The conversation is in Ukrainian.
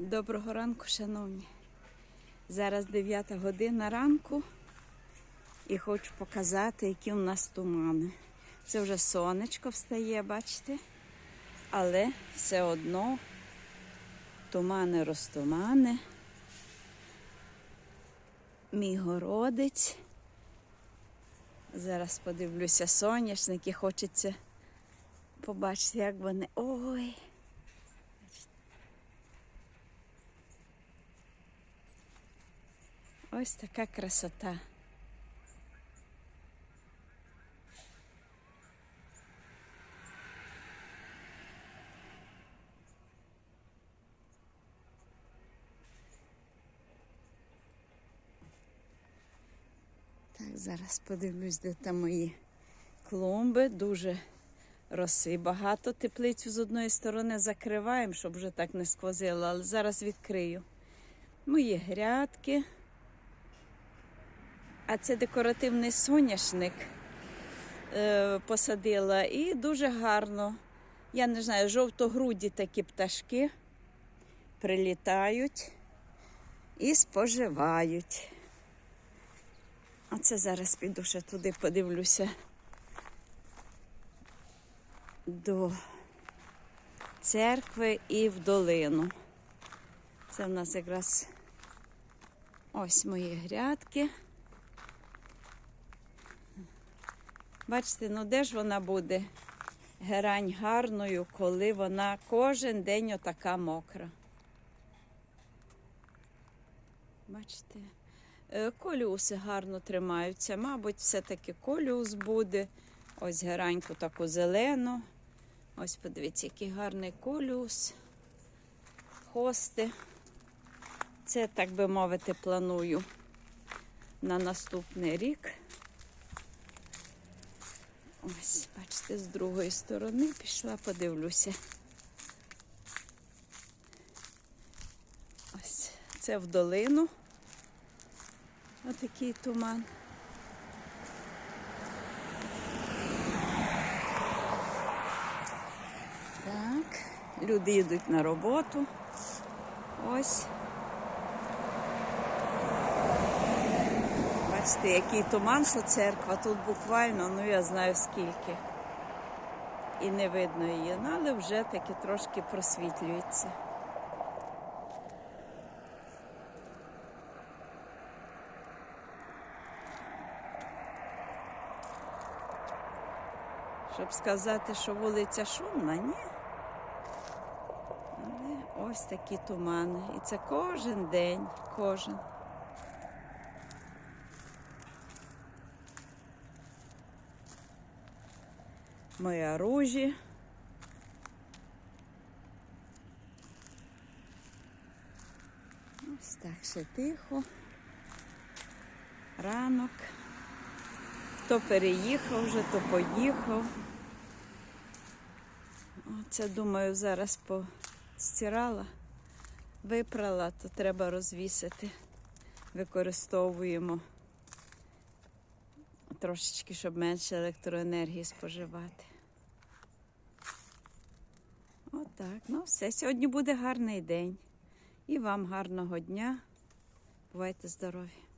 Доброго ранку, шановні. Зараз 9 година ранку і хочу показати, які у нас тумани. Це вже сонечко встає, бачите? Але все одно тумани розтумани. Мій городець. Зараз подивлюся соняшники, хочеться побачити, як вони. Ой! Ось така красота. Так, зараз подивлюсь, де там мої клумби. Дуже роси багато. Теплицю з одної сторони закриваємо, щоб вже так не сквозило, але зараз відкрию. Мої грядки. А це декоративний соняшник е, посадила і дуже гарно. Я не знаю, жовтогруді такі пташки прилітають і споживають. Оце зараз піду ще туди подивлюся до церкви і в долину. Це в нас якраз ось мої грядки. Бачите, ну де ж вона буде герань гарною, коли вона кожен день отака мокра. Бачите, Е, колюси гарно тримаються. Мабуть, все-таки колюс буде. Ось гераньку таку зелену. Ось подивіться, який гарний колюс. Хости. Це, так би мовити, планую на наступний рік. Ось, бачите, з другої сторони пішла, подивлюся. Ось це в долину. Отакий туман. Так, люди йдуть на роботу. Ось. Бачите, який туман, що церква. Тут буквально, ну я знаю скільки. І не видно її, ну, але вже таки трошки просвітлюється. Щоб сказати, що вулиця шумна, ні. Але ось такі тумани. І це кожен день, кожен. Моя ружі. Ось так ще тихо. Ранок. Хто переїхав вже, то поїхав. Оце, думаю, зараз постирала, випрала, то треба розвісити. Використовуємо трошечки, щоб менше електроенергії споживати. Отак. Ну, все. Сьогодні буде гарний день. І вам гарного дня. Бувайте здорові!